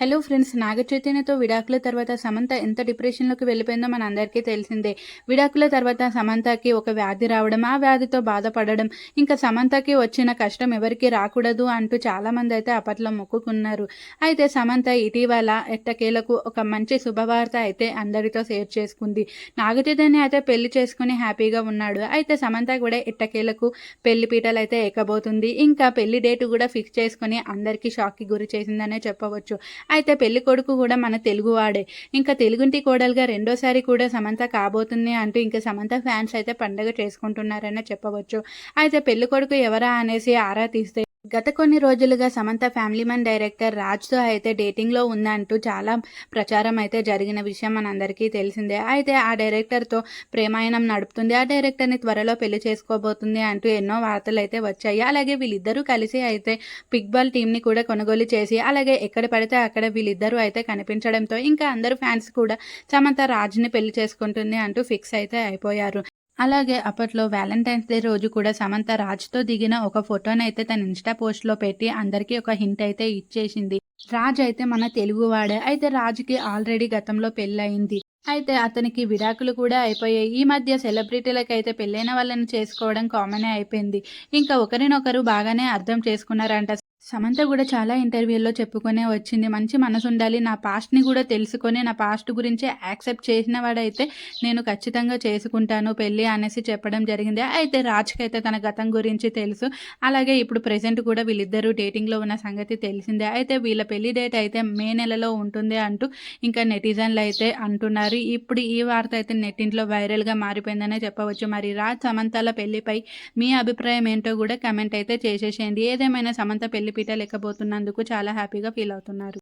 Hello friends నాగచైతన్యతో విడాకుల తర్వాత సమంత ఎంత డిప్రెషన్లోకి వెళ్ళిపోయిందో మన అందరికీ తెలిసిందే. విడాకుల తర్వాత సమంతకి ఒక వ్యాధి రావడం ఆ వ్యాధితో బాధపడడం ఇంకా సమంతకి వచ్చిన కష్టం ఎవరికి రాకూడదు అంటూ చాలామంది అయితే అప్పట్లో మొక్కుకున్నారు. అయితే సమంత ఇటీవల ఎట్టకేలకు ఒక మంచి శుభవార్త అయితే అందరితో షేర్ చేసుకుంది. నాగచైతన్య అయితే పెళ్ళి చేసుకుని హ్యాపీగా ఉన్నాడు. అయితే సమంత కూడా ఎట్టకేలకు పెళ్ళి పీటలు అయితే ఎక్కబోతుంది. ఇంకా పెళ్ళి డేట్ కూడా ఫిక్స్ చేసుకుని అందరికీ షాక్కి గురి చేసిందనే చెప్పవచ్చు. అయితే పెళ్ళి కొడుకు కూడా మన తెలుగువాడే. ఇంకా తెలుగుంటి కోడలుగా రెండోసారి కూడా సమంత కాబోతుంది అంటూ ఇంకా సమంత ఫ్యాన్స్ అయితే పండగ చేసుకుంటున్నారనే చెప్పవచ్చు. అయితే పెళ్ళి కొడుకు ఎవరా అనేసి ఆరా తీస్తే గత కొన్ని రోజులుగా సమంత ఫ్యామిలీ మ్యాన్ డైరెక్టర్ రాజ్తో అయితే డేటింగ్లో ఉందంటూ చాలా ప్రచారం అయితే జరిగిన విషయం మనందరికీ తెలిసిందే. అయితే ఆ డైరెక్టర్తో ప్రేమాయణం నడుపుతుంది. ఆ డైరెక్టర్ని త్వరలో పెళ్ళి చేసుకోబోతుంది అంటూ ఎన్నో వార్తలు అయితే వచ్చాయి. అలాగే వీళ్ళిద్దరూ కలిసి అయితే పిక్ బాల్ టీంని కూడా కొనుగోలు చేసి అలాగే ఎక్కడ పడితే అక్కడ వీళ్ళిద్దరూ అయితే కనిపించడంతో ఇంకా అందరూ ఫ్యాన్స్ కూడా సమంత రాజ్ని పెళ్ళి చేసుకుంటుంది అంటూ ఫిక్స్ అయితే అయిపోయారు. అలాగే అప్పట్లో వ్యాలంటైన్స్ డే రోజు కూడా సమంత రాజ్తో దిగిన ఒక ఫోటోనైతే తన ఇన్స్టా పోస్ట్లో పెట్టి అందరికీ ఒక హింట్ అయితే ఇచ్చేసింది. రాజ్ అయితే మన తెలుగువాడే. అయితే రాజుకి ఆల్రెడీ గతంలో పెళ్ళయింది. అయితే అతనికి విడాకులు కూడా అయిపోయాయి. ఈ మధ్య సెలబ్రిటీలకు అయితే పెళ్ళైన వాళ్ళని చేసుకోవడం కామనే అయిపోయింది. ఇంకా ఒకరినొకరు బాగానే అర్థం చేసుకున్నారంట. సమంత కూడా చాలా ఇంటర్వ్యూల్లో చెప్పుకునే వచ్చింది. మంచి మనసు ఉండాలి నా పాస్ట్ని కూడా తెలుసుకొని నా పాస్ట్ గురించి యాక్సెప్ట్ చేసిన వాడైతే నేను ఖచ్చితంగా చేసుకుంటాను పెళ్ళి అనేసి చెప్పడం జరిగింది. అయితే రాజ్కి అయితే తన గతం గురించి తెలుసు. అలాగే ఇప్పుడు ప్రజెంట్ కూడా వీళ్ళిద్దరూ డేటింగ్లో ఉన్న సంగతి తెలిసిందే. అయితే వీళ్ళ పెళ్ళి డేట్ అయితే మే నెలలో ఉంటుంది అంటూ ఇంకా నెటిజన్లు అయితే అంటున్నారు. ఇప్పుడు ఈ వార్త అయితే నెట్టింట్లో వైరల్గా మారిపోయిందనే చెప్పవచ్చు. మరి రాజ్ సమంతల పెళ్ళిపై మీ అభిప్రాయం ఏంటో కూడా కమెంట్ అయితే చేసేసేయండి. ఏదేమైనా సమంత పెళ్ళి పీట లేకపోతున్నందుకు చాలా హ్యాపీగా ఫీల్ అవుతున్నారు.